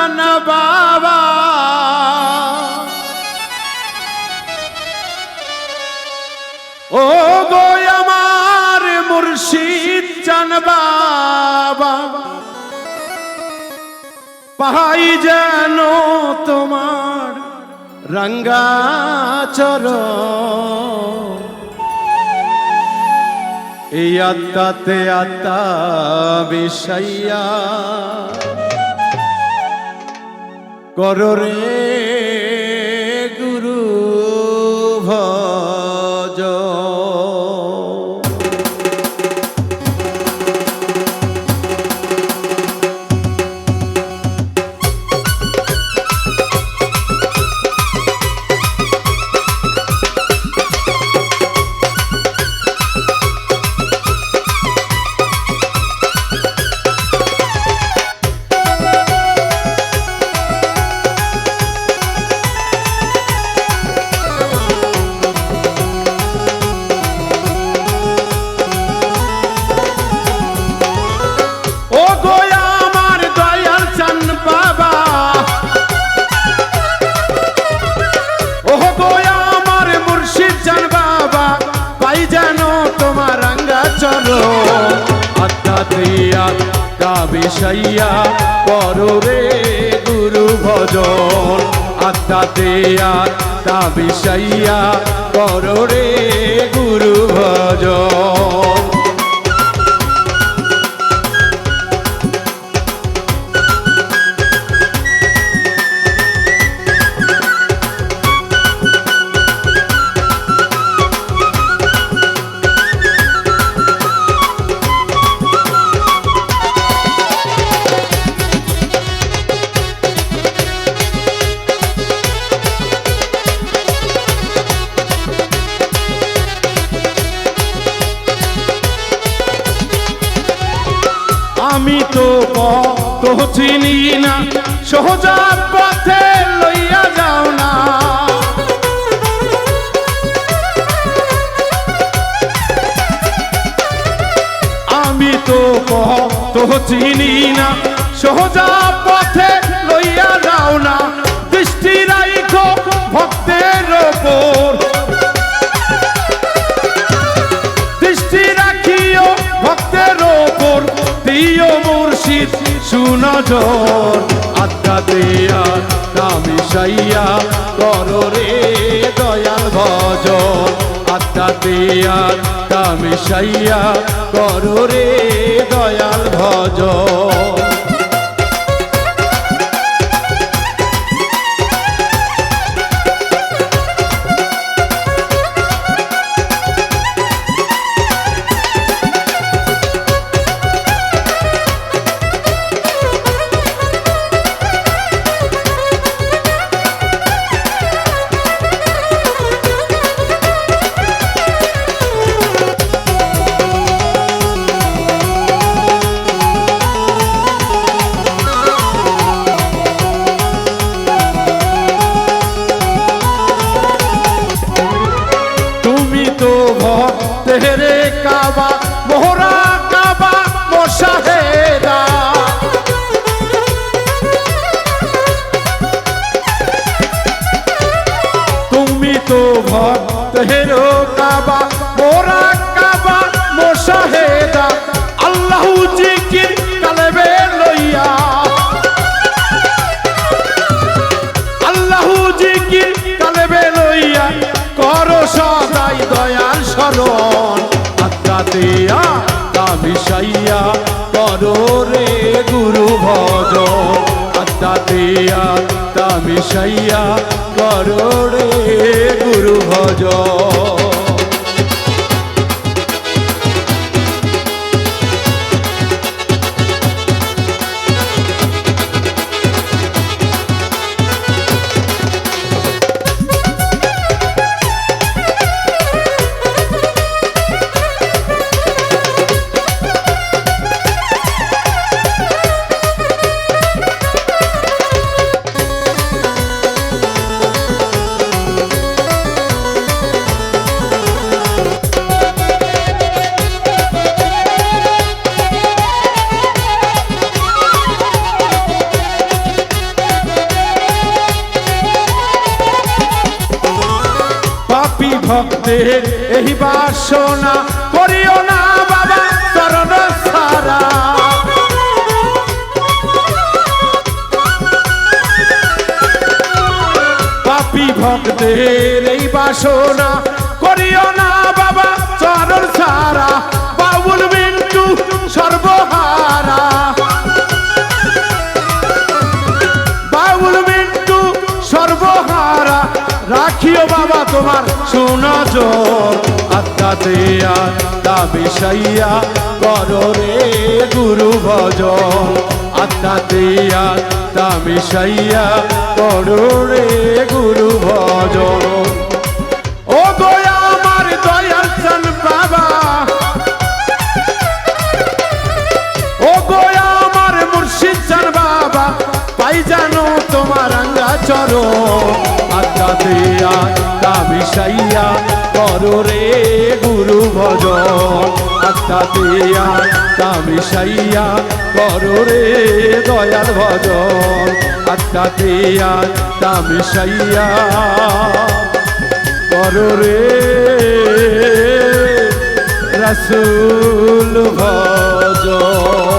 জন বাবা। ও গো আমার মুর্শিদ জন বাবা। পাই যেন তোমার রঙ্গা চর এই আত্মাতে আত্মা বিষয়া করো সাইয়া করো গুরু ভজন। আত্মা দেয়ার তা বিষাইয়া করো গুরু ভজন। আমি তো তো চিনি না, সহজাত পথে লইয়া যাও না। আমি তো তো চিনি না সোজা সুনজর আত্মা দেয়া নামি সাইয়া করো রে দয়াল ভজন। আত্মা দেয়া নামি সাইয়া করো রে দয়াল ভজন। তো ভক্তের কাবা, মোরা কাবা মোশাহেদা আল্লাহ জিকির কালেবে লইয়া। আল্লাহু জিকির কালেবে লইয়া করো সদাই দয়াল শরণ আত্মা দিয়া দামি সাইয়া করো রে গুরু ভজ আত্মা দিয়া দামি সাইয়া করো রে গুরু ভজ ভক্তের এই বাসনা করিও না বাবা, চরণ সারা। পাপি ভক্তের এই বাসনা করিও না বাবা, চরণ সারা। বাউল বিন্দু সর্বহারা। বাউল বিন্দু সর্বহারা, রাখি তোমার সুনজর আত্মাতে আত্মা বিষাইয়া করো রে গুরু ভজন। আত্মা মিশাইয়া করো রে গুরু ভজন। ও আমার দয়াল বাবা। ও গোয়া আমার মুর্শিদ বাবা। পাই জানো তোমার আঙ্গা চরো আত্মা দিয়া মিশাইয়া করো রে গুরু ভজন। আত্মা দিয়া তা মিশাইয়া করো রে দয়াল ভজন। আত্মা দিয়া তা মিশাইয়া করো রে রসুল ভজন।